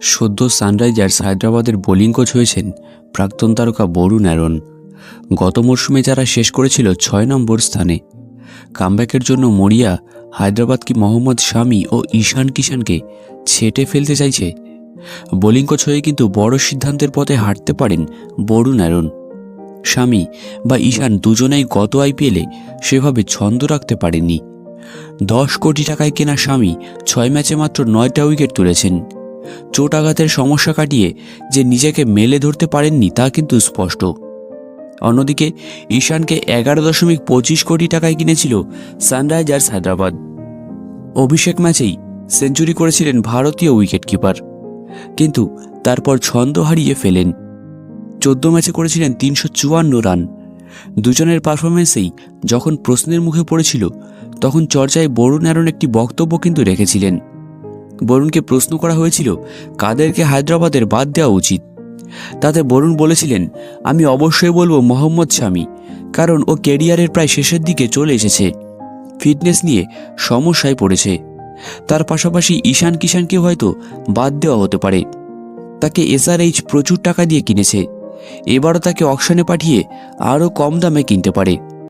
সদ্য সানরাইজার্স হায়দ্রাবাদের bowling coach হয়েছেন প্রাক্তন তারকা বরুণ অ্যারন। গত মরশুমে যারা শেষ করেছিল ছয় নম্বর স্থানে। কামব্যাকের জন্য মরিয়া, হায়দ্রাবাদ কি মোহাম্মদ শামি ও ঈশান কিষানকে ছেটে ফেলতে চাইছে? বোলিং কোচ হয়ে কিন্তু বড় সিদ্ধান্তের পথে হাঁটতে পারেন বরুণ অ্যারন। স্বামী বা ঈশান দুজনেই গত আইপিএলে সেভাবে ছন্দ রাখতে পারেননি। দশ কোটি টাকায় কেনা স্বামী ছয় ম্যাচে মাত্র নয়টা উইকেট তুলেছেন। চোট আঘাতের সমস্যা কাটিয়ে যে নিজেকে মেলে ধরতে পারেননি তা কিন্তু স্পষ্ট। অন্যদিকে, ঈশানকে এগারো দশমিক পঁচিশ কোটি টাকায় কিনেছিল সানরাইজার্স হায়দ্রাবাদ। অভিষেক ম্যাচেই সেঞ্চুরি করেছিলেন ভারতীয় উইকেট কিপার কিন্তু তারপর ছন্দ হারিয়ে ফেলেন। চোদ্দ ম্যাচে করেছিলেন তিনশো চুয়ান্ন রান। দুজনের পারফরমেন্সেই যখন প্রশ্নের মুখে পড়েছিল, তখন চর্চায় বরুণ অ্যারন একটি বক্তব্য কিন্তু রেখেছিলেন। বরুণকে প্রশ্ন করা হয়েছিল, কাদেরকে হায়দ্রাবাদের বাদ দেওয়া উচিত? তাতে বরুণ বলেছিলেন, আমি অবশ্যই বলব মোহাম্মদ শামি, কারণ ও কেরিয়ারের প্রায় শেষের দিকে চলে এসেছে। ফিটনেস নিয়ে সমস্যায় পড়েছে। তার পাশাপাশি ঈশান কিষানকেও হয়তো বাদ দেওয়া হতে পারে। তাকে এসআরএইচ প্রচুর টাকা দিয়ে কিনেছে। এবারও তাকে অকশনে পাঠিয়ে আরও কম দামে কিনতে পারে।